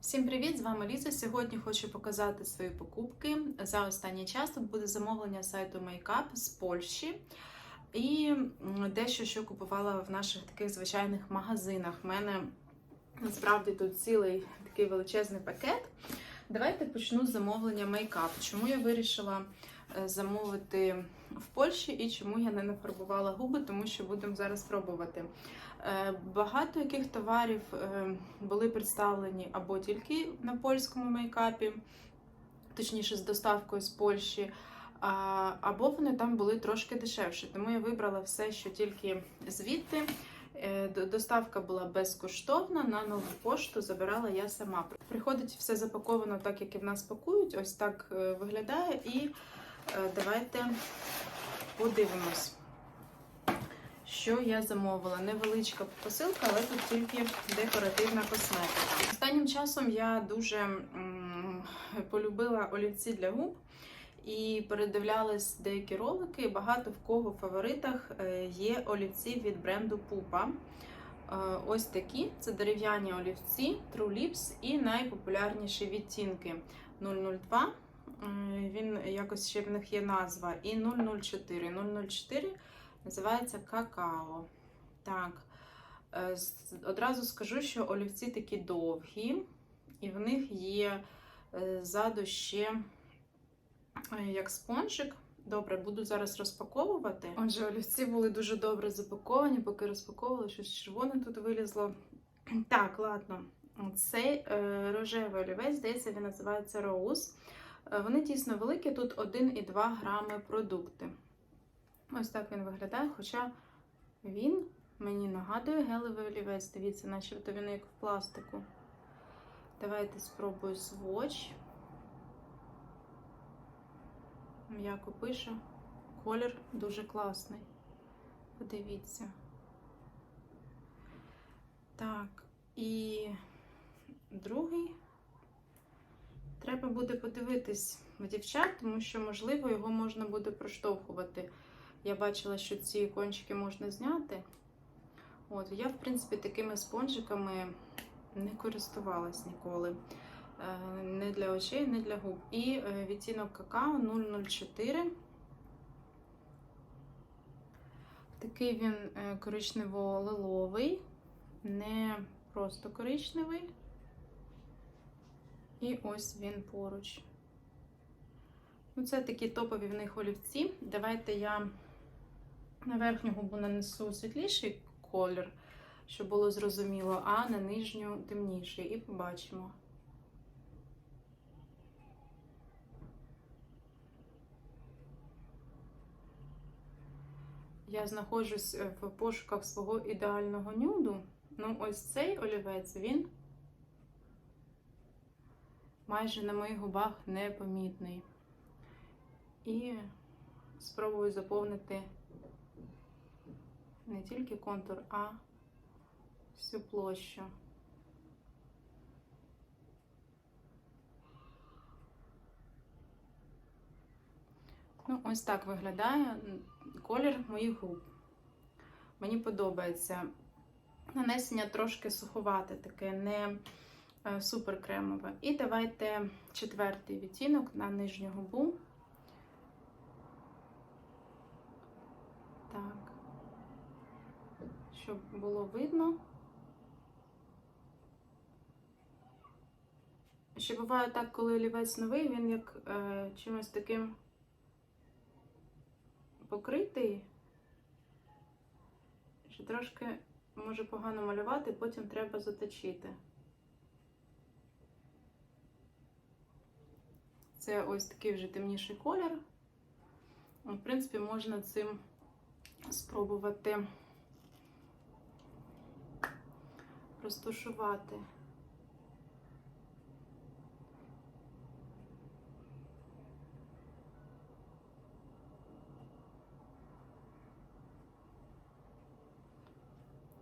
Всім привіт! З вами Ліза. Сьогодні хочу показати свої покупки. За останній час тут буде замовлення сайту Makeup з Польщі. І дещо, що купувала в наших таких звичайних магазинах. У мене насправді тут цілий такий величезний пакет. Давайте почну з замовлення мейкап. Чому я вирішила замовити в Польщі і чому я не нафарбувала губи, тому що будемо зараз пробувати. Е, Багато яких товарів е, були представлені або тільки на польському мейкапі, точніше з доставкою з Польщі, або вони там були трошки дешевші. Тому я вибрала все, що тільки звідти. Е, Доставка була безкоштовна, на нову пошту забирала я сама. Приходить все запаковано так, як і в нас пакують. Ось так е, виглядає. І е, давайте подивимось що я замовила. Невеличка посилка, але тут тільки декоративна косметика. Останнім часом я дуже полюбила олівці для губ і передивлялась деякі ролики. Багато в кого в фаворитах е, є олівці від бренду Pupa. Е, Ось такі це дерев'яні олівці, True Lips і найпопулярніші відтінки 002. Він якось ще в них є назва, і 004. 004 Називається какао. Так. е, Одразу скажу, що олівці такі довгі, і в них є е, ззаду ще е, як спонжик. Добре, буду зараз розпаковувати. Отже, олівці були дуже добре запаковані, поки розпаковували, щось червоне тут вилізло. Так, ладно. Цей е, рожевий олівець, здається, він називається Rose. Е, Вони дійсно великі, тут 1,2 грами продукти. Ось так він виглядає, хоча він мені нагадує гелевий олівець. Дивіться, начебто він як в пластику. Давайте спробую сводч. М'яко пише. Колір дуже класний. Подивіться. Так, і другий. Треба буде подивитись в дівчат, тому що, можливо, його можна буде проштовхувати. Я бачила, що ці кончики можна зняти. От, я, в принципі, такими спонжиками не користувалась ніколи. Е, Не для очей, не для губ. І е, відтінок какао 004. Такий він е, коричнево-лиловий, не просто коричневий. І ось він поруч. Ну, це такі топові в них олівці. Давайте я на верхню губу нанесу світліший колір, щоб було зрозуміло, а на нижню темніший. І побачимо. Я знаходжусь е, в пошуках свого ідеального нюду. Ну, ось цей олівець, він майже на моїх губах непомітний. І спробую заповнити не тільки контур, а всю площу. Ну, ось так виглядає колір моїх губ. Мені подобається. Нанесення трошки суховате, таке не супер кремове. І давайте четвертий відтінок на нижню губу. Так, щоб було видно. Ще буває так, коли олівець новий, він як е, чимось таким покритий, що трошки може погано малювати, потім треба заточити. Це ось такий вже темніший колір. В принципі, можна цим спробувати розташувати.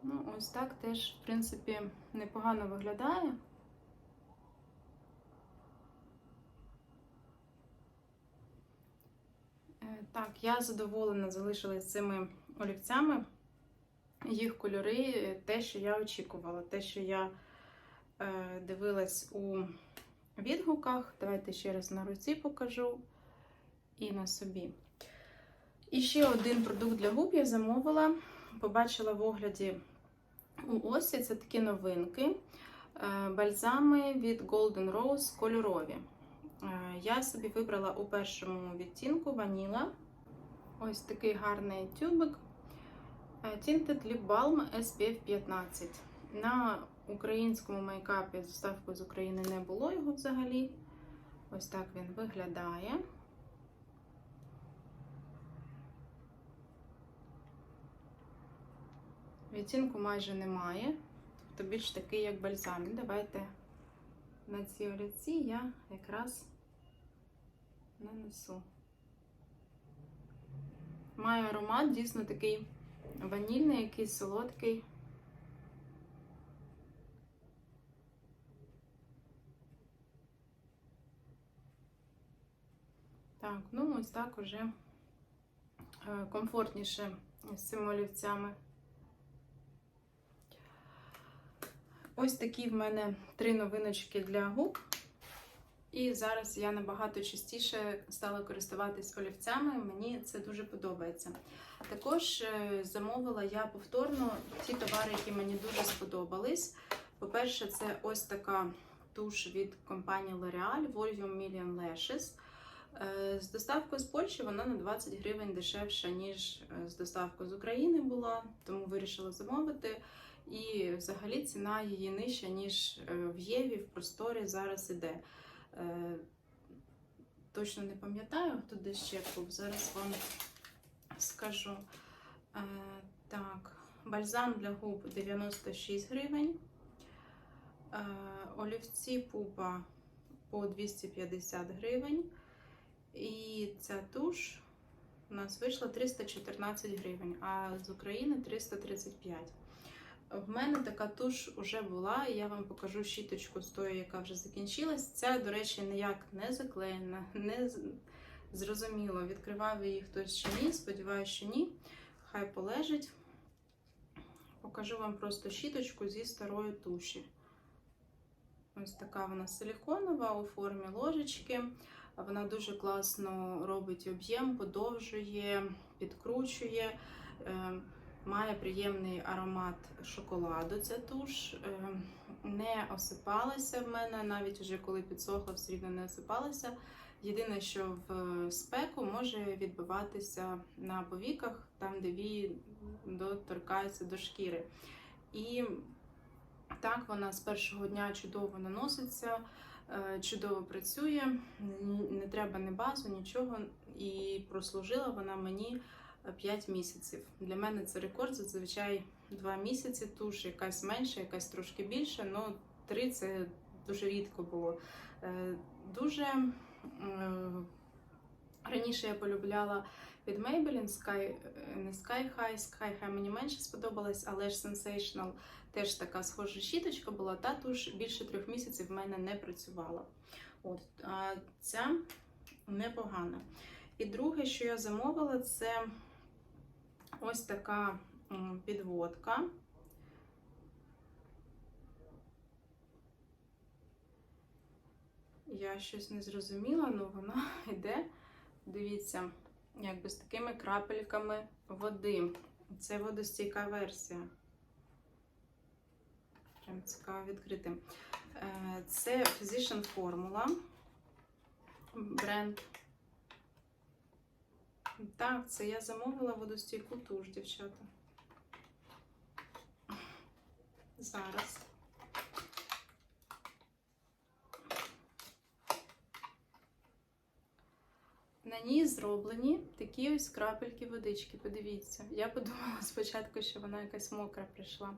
Ну, ось так теж, в принципі, непогано виглядає. Так, я задоволена залишилась цими олівцями. Їх кольори, е, те, що я очікувала, те, що я е, дивилась у відгуках. Давайте ще раз на руці покажу і на собі. І ще один продукт для губ я замовила. Побачила в огляді у Осі це такі новинки. Е, Бальзами від Golden Rose кольорові. Е, Я собі вибрала у першому відтінку ваніла. Ось такий гарний тюбик. Е, Tinted Lip Balm SPF 15. На українському мейкапі з доставкою з України не було його взагалі. Ось так він виглядає. Відтінку майже немає, тобто більш такий, як бальзам. Давайте на ці олівці я якраз нанесу. Має аромат дійсно такий ванільний, якийсь солодкий. Так, ну ось так уже е, комфортніше з цими олівцями. Ось такі в мене три новиночки для губ. І зараз я набагато частіше стала користуватись олівцями, мені це дуже подобається. Також е, замовила я повторно ті товари, які мені дуже сподобались. По-перше, це ось така туш від компанії L'Oreal Volume Million Lashes. Е, З доставкою з Польщі вона на 20 гривень дешевша, ніж е, з доставкою з України була, тому вирішила замовити. І взагалі ціна її нижча, ніж е, в Єві, в просторі зараз іде. Е, Точно не пам'ятаю, хто десь ще був. Зараз вам скажу. Е, Так, бальзам для губ 96 гривень. Олівці пупа по 250 гривень. І ця туш у нас вийшла 314 гривень, а з України 335. В мене така туш вже була, і я вам покажу щіточку з тою, яка вже закінчилась. Ця, до речі, ніяк не заклеєна, не зрозуміло, відкривав її хтось чи ні. Сподіваюся, що ні. Хай полежить. Покажу вам просто щіточку зі старої туші. Ось така вона силіконова у формі ложечки. Вона дуже класно робить об'єм, подовжує, підкручує. Е, Має приємний аромат шоколаду. Ця туш Е, не осипалася в мене, навіть вже коли підсохла, все рівно не осипалася. Єдине, що в спеку може відбиватися на повіках, там, де вії доторкаються до шкіри. І так, вона з першого дня чудово наноситься, е, чудово працює, не треба ні базу, нічого. І прослужила вона мені 5 місяців. Для мене це рекорд, зазвичай 2 місяці, туш якась менша, якась трошки більша, але 3 це дуже рідко було. Е, Дуже е, раніше я полюбляла від Maybelline Sky, е, не Sky High, Sky High мені менше сподобалась, але ж Sensational теж така схожа щіточка була, та туш більше трьох місяців в мене не працювала. От, а ця непогана. І друге, що я замовила, це ось така підводка. Я щось не зрозуміла, але вона йде. Дивіться, якби з такими крапельками води. Це водостійка версія. Прям цікаво відкрити. Е, Це Physician Formula бренд. Так, це я замовила водостійку туш, дівчата. Зараз. На ній зроблені такі ось крапельки водички. Подивіться. Я подумала спочатку, що вона якась мокра прийшла.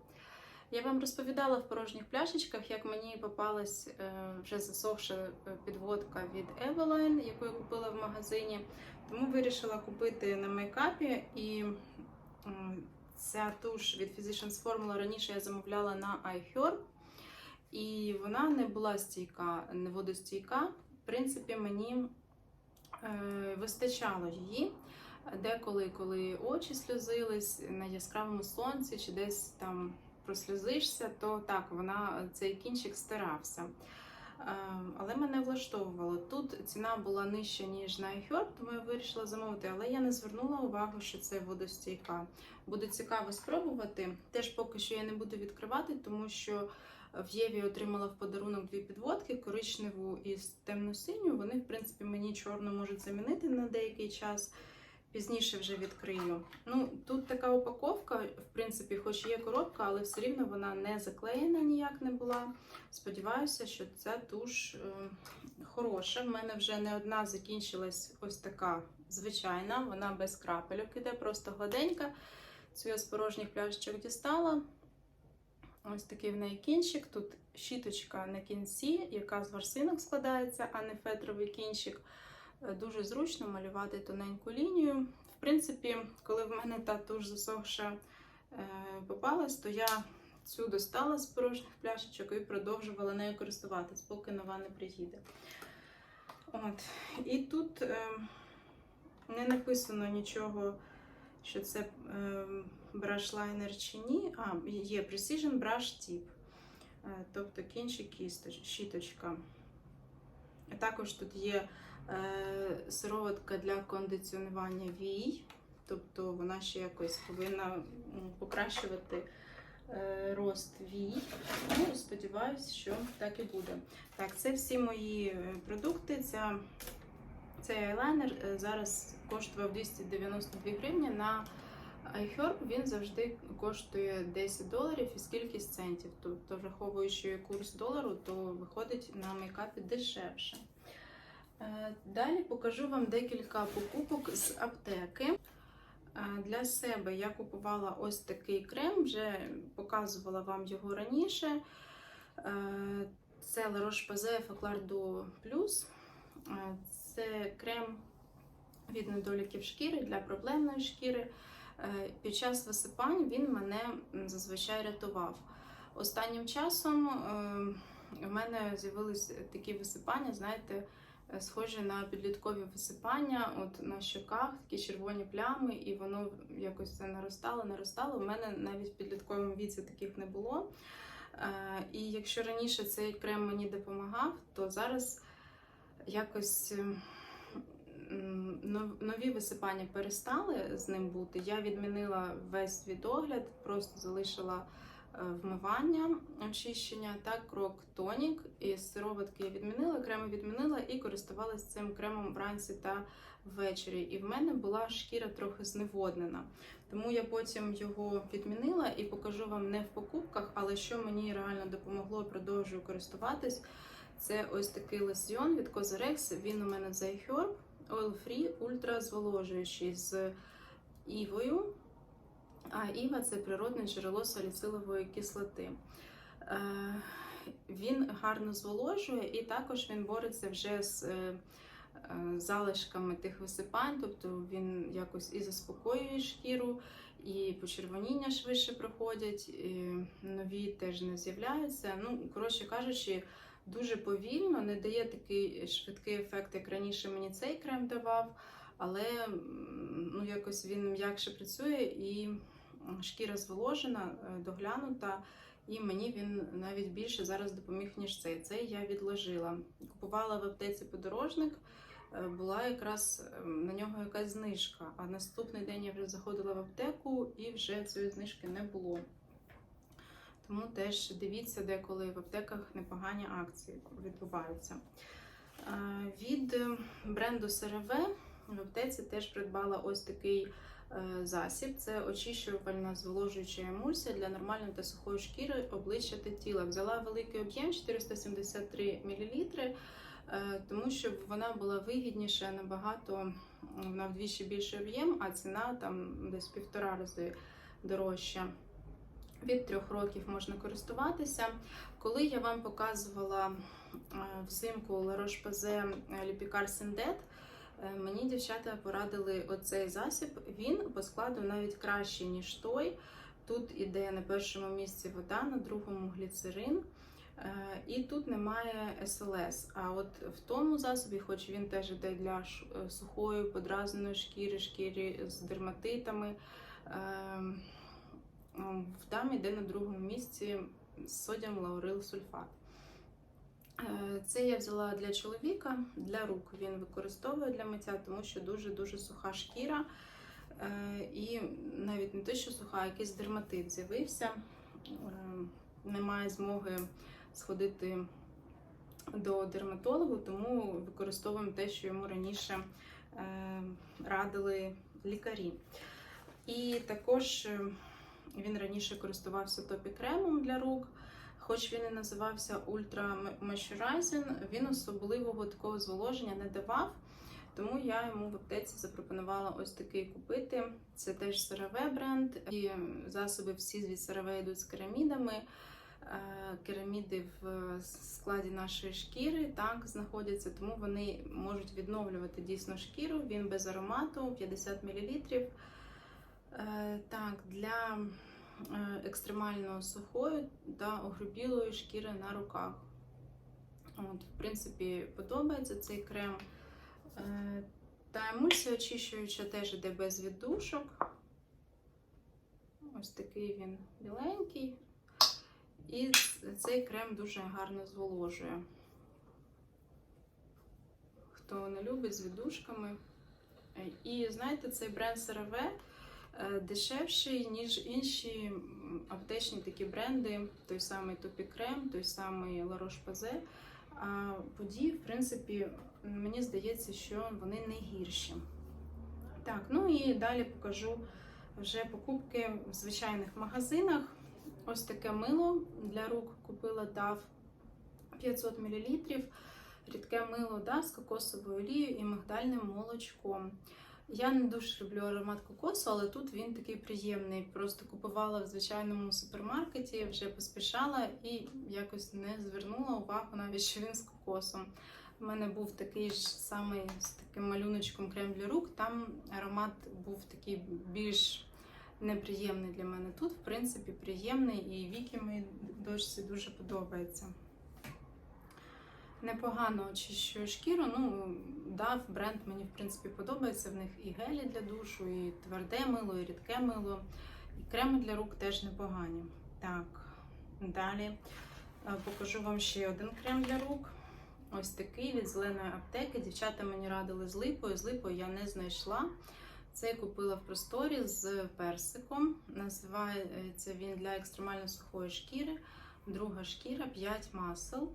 Я вам розповідала в порожніх пляшечках, як мені попалась е, вже засохша е, підводка від Eveline, яку я купила в магазині. Тому вирішила купити на мейкапі. І ця туш від Physicians Formula раніше я замовляла на iHerb. І вона не була стійка, не водостійка. В принципі, мені е, вистачало її. Деколи, коли очі сльозились на яскравому сонці чи десь там прослізишся, то так, вона цей кінчик стирався. Е, Але мене влаштовувало. Тут ціна була нижча, ніж на iHerb, тому я вирішила замовити, але я не звернула увагу, що це водостійка. Буде цікаво спробувати. Теж поки що я не буду відкривати, тому що в Єві отримала в подарунок дві підводки: коричневу і темно-синю. Вони, в принципі, мені чорну можуть замінити на деякий час. Пізніше вже відкрию. Ну, тут така упаковка, в принципі, хоч є коробка, але все рівно вона не заклеєна ніяк не була. Сподіваюся, що ця туш е, хороша. В мене вже не одна закінчилась ось така звичайна, вона без крапельок іде, просто гладенька. Цю я з порожніх пляшечок дістала. Ось такий в неї кінчик. Тут щіточка на кінці, яка з ворсинок складається, а не фетровий кінчик. Е, Дуже зручно малювати тоненьку лінію. В принципі, коли в мене та туш засохша е, попалась, то я цю достала з порожніх пляшечок і продовжувала нею користуватись, поки нова не приїде. От. І тут е, не написано нічого, що це е, брашлайнер чи ні. А, є Precision Brush Tip, тобто кінчик щіточка. Також тут є сироватка для кондиціонування вій, тобто вона ще якось повинна покращувати е, рост вій. Ну, сподіваюсь, що так і буде. Так, це всі мої е, продукти. Ця, цей айлайнер е, зараз коштував 292 гривні. На iHerb він завжди коштує 10 доларів і скільки центів. Тобто, враховуючи курс долару, то виходить на мейкапі дешевше. Е, Далі покажу вам декілька покупок з аптеки. Е, Для себе я купувала ось такий крем, вже показувала вам його раніше. Е, Це La Roche-Posay Faclardo Plus. Це крем від недоліків шкіри для проблемної шкіри. Під час висипань він мене зазвичай рятував. Останнім часом е, в мене з'явились такі висипання, знаєте, е, схожі на підліткові висипання, от на щоках такі червоні плями, і воно якось це наростало, наростало. У мене навіть в підлітковому віці таких не було. Е, І якщо раніше цей крем мені допомагав, то зараз якось ем, нові висипання перестали з ним бути. Я відмінила весь свій догляд, просто залишила вмивання, очищення та крок тонік. І сироватки я відмінила, креми відмінила і користувалася цим кремом вранці та ввечері. І в мене була шкіра трохи зневоднена. Тому я потім його відмінила і покажу вам не в покупках, але що мені реально допомогло, продовжую користуватись. Це ось такий лосьйон від Cosrx. Він у мене з iHerb Oil Free ультра зволожуючий з івою. А іва це природне джерело саліцилової кислоти. Е, Він гарно зволожує і також він бореться вже з е, е, залишками тих висипань, тобто він якось і заспокоює шкіру, і почервоніння швидше проходять, і нові теж не з'являються. Ну, коротше кажучи, дуже повільно, не дає такий швидкий ефект, як раніше мені цей крем давав, але ну, якось він м'якше працює і шкіра зволожена, е, доглянута. І мені він навіть більше зараз допоміг, ніж цей. Цей я відложила. Купувала в аптеці подорожник, е, була якраз е, на нього якась знижка. А наступний день я вже заходила в аптеку і вже цієї знижки не було. Тому теж дивіться, деколи в аптеках непогані акції відбуваються. Е, Від е, бренду CeraVe в аптеці теж придбала ось такий е, засіб. Це очищувальна зволожуюча емульсія для нормальної та сухої шкіри, обличчя та тіла. Взяла великий об'єм 473 мл, е, тому що вона була вигідніша набагато вона вдвічі більший об'єм, а ціна там десь півтора рази дорожча. Від трьох років можна користуватися. Коли я вам показувала е, взимку La Roche-Posay Lipicar Syndet, е, мені дівчата порадили оцей засіб. Він по складу навіть кращий, ніж той. Тут іде на першому місці вода, на другому гліцерин. Е, І тут немає СЛС. А от в тому засобі, хоч він теж йде для е, сухої, подразненої шкіри, шкіри з дерматитами. м, в дамі йде на другому місці содіум лаурил сульфат. Е, Це я взяла для чоловіка, для рук він використовує для миття, тому що дуже-дуже суха шкіра. Е, І навіть не те, що суха, а якийсь дерматит з'явився. Е, Немає змоги сходити до дерматологу, тому використовуємо те, що йому раніше радили лікарі. І також він раніше користувався топі-кремом для рук. Хоч він і називався Ultra Moisturizing, він особливого такого зволоження не давав. Тому я йому в аптеці запропонувала ось такий купити. Це теж CeraVe бренд. І засоби всі від CeraVe йдуть з керамідами. Е, Кераміди в складі нашої шкіри так знаходяться, тому вони можуть відновлювати дійсно шкіру. Він без аромату, 50 мл. Е, Так, для е, екстремально сухої та огрубілої шкіри на руках. От, в принципі, подобається цей крем. Е, Та емульсія очищуюча теж йде без віддушок. Ось такий він біленький. І цей крем дуже гарно зволожує. Хто не любить з віддушками. Е, І знаєте, цей бренд CeraVe е, дешевший, ніж інші аптечні такі бренди, той самий Топі Крем, той самий La Roche-Posay. А події, в принципі, мені здається, що вони не гірші. Так, ну і далі покажу вже покупки в звичайних магазинах. Ось таке мило для рук купила DAV 500 мл. Рідке мило да, з кокосовою олією і мигдальним молочком. Я не дуже люблю аромат кокосу, але тут він такий приємний. Просто купувала в звичайному супермаркеті, вже поспішала і якось не звернула увагу навіть, що він з кокосом. У мене був такий ж самий з таким малюночком крем для рук. Там аромат був такий більш неприємний для мене. Тут, в принципі, приємний і віки моїй дочці дуже подобається. Непогано очищує шкіру. Ну, дав бренд мені, в принципі, подобається. В них і гелі для душу, і тверде мило, і рідке мило, і креми для рук теж непогані. Так, далі е, покажу вам ще один крем для рук. Ось такий від зеленої аптеки. Дівчата мені радили з липою. З липою я не знайшла. Це я купила в просторі з персиком. Називається він для екстремально сухої шкіри. Друга шкіра 5 масел.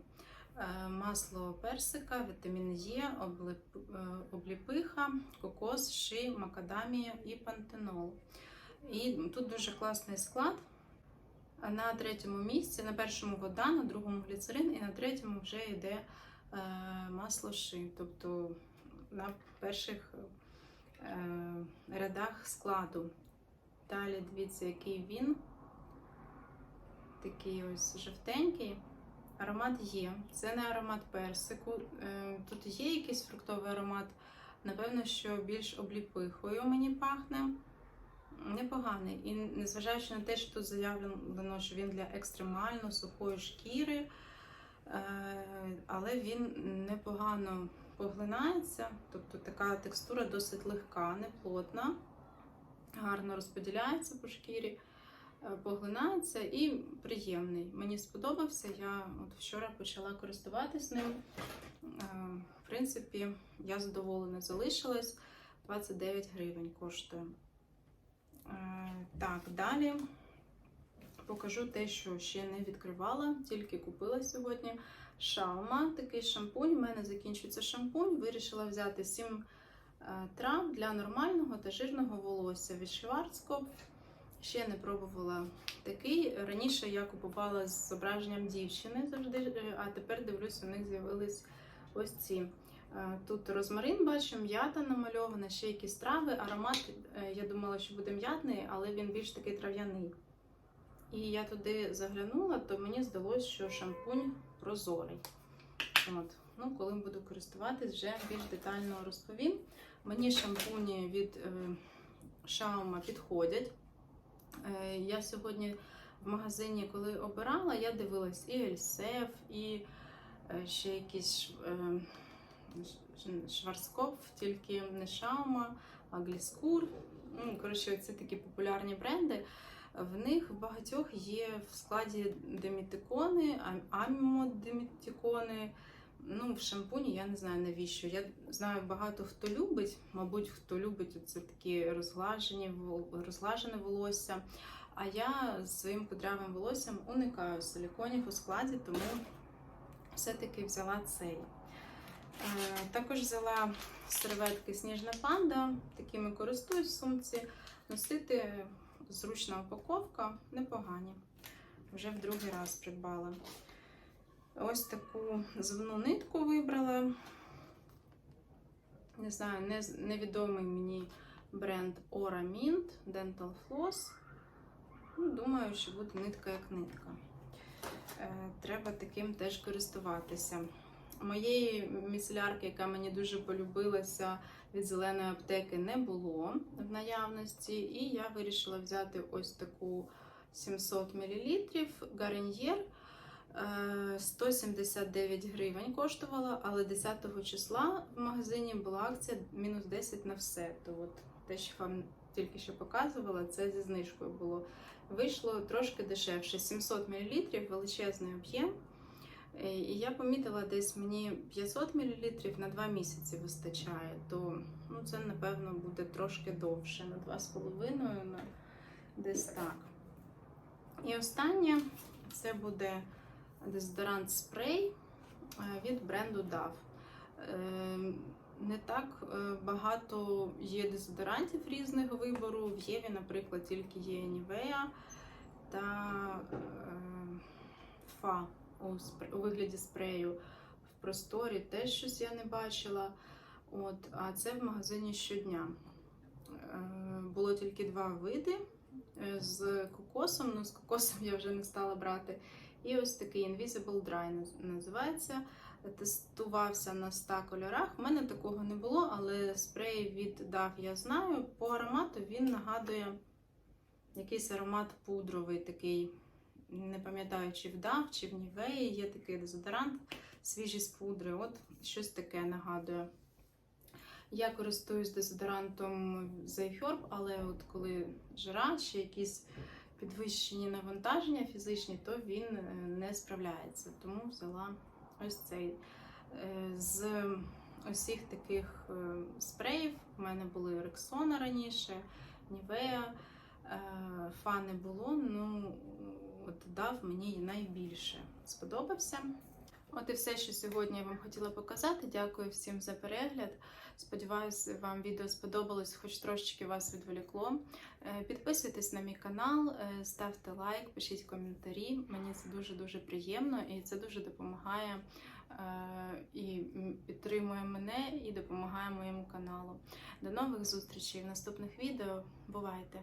Е, Масло персика, вітамін Е, е, обліпиха, кокос, ши, макадамія і пантенол. І тут дуже класний склад. На третьому місці, на першому вода, на другому гліцерин, і на третьому вже йде е, масло ши. Тобто на перших рядах складу. Далі дивіться, який він. Такий ось жовтенький. Аромат є. Це не аромат персику. Е, Тут є якийсь фруктовий аромат. Напевно, що більш обліпихою мені пахне. Непоганий. І незважаючи на те, що тут заявлено, що він для екстремально сухої шкіри, е, але він непогано поглинається. Тобто така текстура досить легка, не плотна, гарно розподіляється по шкірі поглинається і приємний. Мені сподобався. Я от вчора почала користуватись ним. Е, В принципі, я задоволена залишилась. 29 гривень коштує. Е, Так, далі покажу те, що ще не відкривала, тільки купила сьогодні. Шаума, такий шампунь. У мене закінчується шампунь. Вирішила взяти 7 трав для нормального та жирного волосся від Schwarzkopf. Ще не пробувала такий. Раніше я купувала з зображенням дівчини завжди, е, а тепер дивлюсь, у них з'явились ось ці. Е, Тут розмарин бачу, м'ята намальована, ще якісь трави. Аромат, е, я думала, що буде м'ятний, але він більш такий трав'яний. І я туди заглянула, то мені здалося, що шампунь прозорий. От. Ну, коли буду користуватись, вже більш детально розповім. Мені шампуні від Шаума підходять. Е, я сьогодні в магазині, коли обирала, я дивилась і Ельсеф, і е, ще якісь е, Шварцкопф, тільки не Шаума, а Гліскур. Ну, коротше, це такі популярні бренди. В них в багатьох є в складі демітикони, ам- амімодемітикони. Ну, в шампуні я не знаю навіщо. Я знаю багато хто любить, мабуть, хто любить це такі розглажені, розглажене волосся. А я своїм кудрявим волоссям уникаю силіконів у складі, тому все-таки взяла цей. Е, Також взяла серветки Сніжна панда, такими користуюсь в сумці. Носити зручна упаковка, непогані. Вже в другий раз придбала. Ось таку звну нитку вибрала. Не знаю, не, невідомий мені бренд Aura Mint Dental Floss. Ну, думаю, що буде нитка як нитка. Е, Треба таким теж користуватися. Моєї міцелярки, яка мені дуже полюбилася від зеленої аптеки, не було в наявності, і я вирішила взяти ось таку 700 мл Garnier. Е, 179 гривень коштувала, але 10 числа в магазині була акція мінус 10 на все. То от те, що вам тільки що показувала, це зі знижкою було. Вийшло трошки дешевше 700 мл, величезний об'єм. Е, І я помітила, десь мені 500 мл на 2 місяці вистачає, то ну, це, напевно, буде трошки довше, на 2,5, на десь так. І останнє це буде дезодорант спрей е, від бренду DAV. Е, Не так е, багато є дезодорантів різного вибору. В Єві, наприклад, тільки є Nivea та Фа у, вигляді спрею. В просторі теж щось я не бачила. От, а це в магазині щодня. Було тільки два види з кокосом. Ну, з кокосом я вже не стала брати. І ось такий Invisible Dry називається. Тестувався на 100 кольорах. У мене такого не було, але спрей від DAV я знаю. По аромату він нагадує якийсь аромат пудровий, такий, не пам'ятаю, чи в DAV, чи в Nivea є такий дезодорант свіжий з пудри. От щось таке нагадує. Я користуюсь дезодорантом Zayherb, але от коли жара чи якісь підвищені навантаження фізичні, то він е, не справляється. Тому взяла ось цей. Е, З усіх таких е, спреїв у мене були Рексона раніше, Нівея, Фа не було, ну от дав мені найбільше сподобався. От і все, що сьогодні я вам хотіла показати. Дякую всім за перегляд. Сподіваюся, вам відео сподобалось, хоч трошечки вас відволікло. Е, Підписуйтесь на мій канал, е, ставте лайк, пишіть коментарі. Мені це дуже-дуже приємно і це дуже допомагає е, і підтримує мене і допомагає моєму каналу. До нових зустрічей в наступних відео. Бувайте!